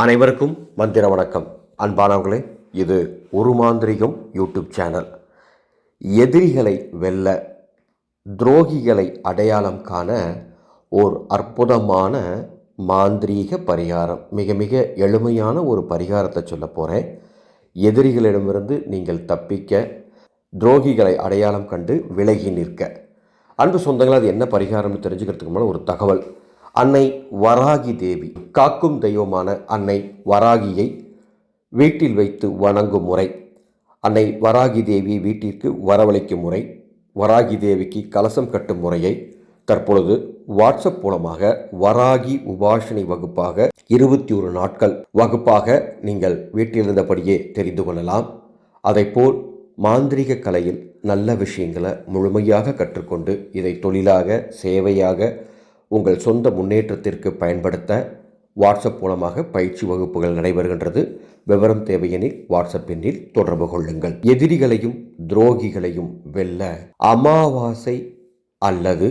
அனைவருக்கும் மந்திர வணக்கம். அன்பானவர்களே இது ஒரு மாந்திரிகம் யூடியூப் சேனல். எதிரிகளை வெல்ல துரோகிகளை அடையாளம் காண ஓர் அற்புதமான மாந்திரீக பரிகாரம். மிக மிக எளிமையான ஒரு பரிகாரத்தை சொல்ல போகிறேன் எதிரிகளிடமிருந்து நீங்கள் தப்பிக்க துரோகிகளை அடையாளம் கண்டு விலகி நிற்க. அன்பு சொந்தங்கள் அது என்ன பரிகாரம்னு தெரிஞ்சுக்கிறதுக்கு முன்னாடி ஒரு தகவல். அன்னை வராகி தேவி. காக்கும் தெய்வமான அன்னை வராகியை வீட்டில் வைத்து வணங்கும் முறை. அன்னை வராகி தேவி வீட்டிற்கு வரவழைக்கும் முறை. வராகி தேவிக்கு கலசம் கட்டும் முறையை. தற்பொழுது வாட்ஸ்அப் மூலமாக வராகி உபாசனை வகுப்பாக இருபத்தி ஒரு நாட்கள். வகுப்பாக நீங்கள் வீட்டிலிருந்தபடியே தெரிந்து கொள்ளலாம். அதைப்போல் மாந்திரிக கலையில் நல்ல விஷயங்களை முழுமையாக கற்றுக்கொண்டு இதை தொழிலாக சேவையாக உங்கள் சொந்த முன்னேற்றத்திற்கு பயன்படுத்த வாட்ஸ்அப் மூலமாக பயிற்சி வகுப்புகள் நடைபெறுகின்றது. விவரம் தேவையெனில் வாட்ஸ்அப் எண்ணில் தொடர்பு கொள்ளுங்கள். எதிரிகளையும் துரோகிகளையும் வெல்ல அமாவாசை அல்லது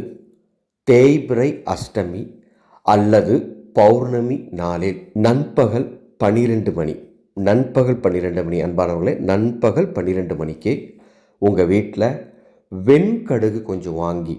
தேய்பிரை அஷ்டமி அல்லது பௌர்ணமி நாளில் நண்பகல் பனிரெண்டு மணி நண்பகல் பன்னிரெண்டு மணி அன்பானவர்களே நண்பகல் பன்னிரெண்டு மணிக்கு உங்கள் வீட்டில் வெண்கடுகு கொஞ்சம் வாங்கி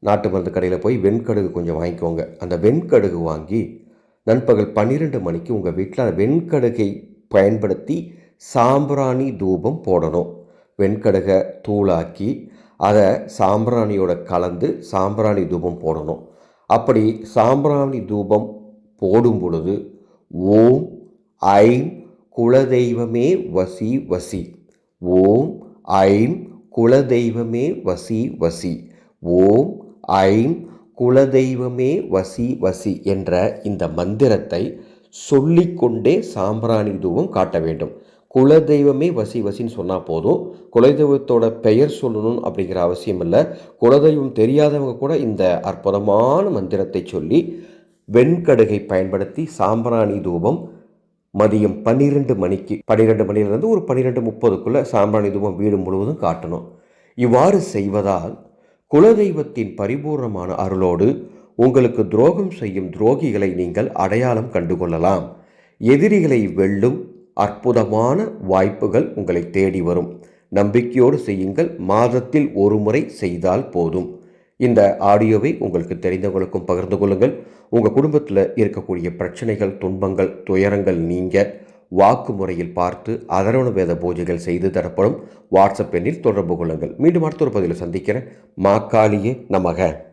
நாட்டு மருந்து கடையில் போய் வெண்கடுகு கொஞ்சம் வாங்கிக்கோங்க. அந்த வெண்கடுகு வாங்கி நண்பகல் பன்னிரெண்டு மணிக்கு உங்கள் வீட்டில் அந்த வெண்கடுகை பயன்படுத்தி சாம்பிராணி தூபம் போடணும். வெண்கடுகை தூளாக்கி அதை சாம்பிராணியோட கலந்து சாம்பிராணி தூபம் போடணும். அப்படி சாம்பிராணி தூபம் போடும் பொழுது ஓம் ஐம் குலதெய்வமே வசி வசி. ஓம் ஐம் குலதெய்வமே வசி வசி. ஓம் ஐம் குலதெய்வமே வசி வசி என்ற இந்த மந்திரத்தை சொல்லிக்கொண்டே சாம்பிராணி தூவம் காட்ட வேண்டும். குலதெய்வமே வசி வசின்னு சொன்னால் போதும். குலதெய்வத்தோட பெயர் சொல்லணும் அப்படிங்கிற அவசியம் இல்லை. குலதெய்வம் தெரியாதவங்க கூட இந்த அற்புதமான மந்திரத்தை சொல்லி வெண்கடுகை பயன்படுத்தி சாம்பிராணி தூபம் மதியம் பன்னிரெண்டு மணிக்கு பன்னிரெண்டு மணிலேருந்து ஒரு பன்னிரெண்டு முப்பதுக்குள்ளே சாம்பிராணி தூபம் வீடு முழுவதும் காட்டணும். இவ்வாறு செய்வதால் குலதெய்வத்தின் பரிபூர்ணமான அருளோடு உங்களுக்கு துரோகம் செய்யும் துரோகிகளை நீங்கள் அடையாளம் கண்டுகொள்ளலாம். எதிரிகளை வெல்லும் அற்புதமான வாய்ப்புகள் உங்களை தேடி வரும். நம்பிக்கையோடு செய்யுங்கள். மாதத்தில் ஒரு முறை செய்தால் போதும். இந்த ஆடியோவை உங்களுக்கு தெரிந்தவங்களுக்கும் பகிர்ந்து கொள்ளுங்கள். உங்கள் குடும்பத்தில் இருக்கக்கூடிய பிரச்சனைகள் துன்பங்கள் துயரங்கள் நீங்கள் வாக்கு முறையில் பார்த்து அதரவண வேத பூஜைகள் செய்து தரப்படும் வாட்ஸ்அப் எண்ணில் தொடர்பு கொள்ளுங்கள். மீண்டும் அடுத்த ஒரு பதிவில் சந்திக்கிறேன். மாக்காளியே நமக.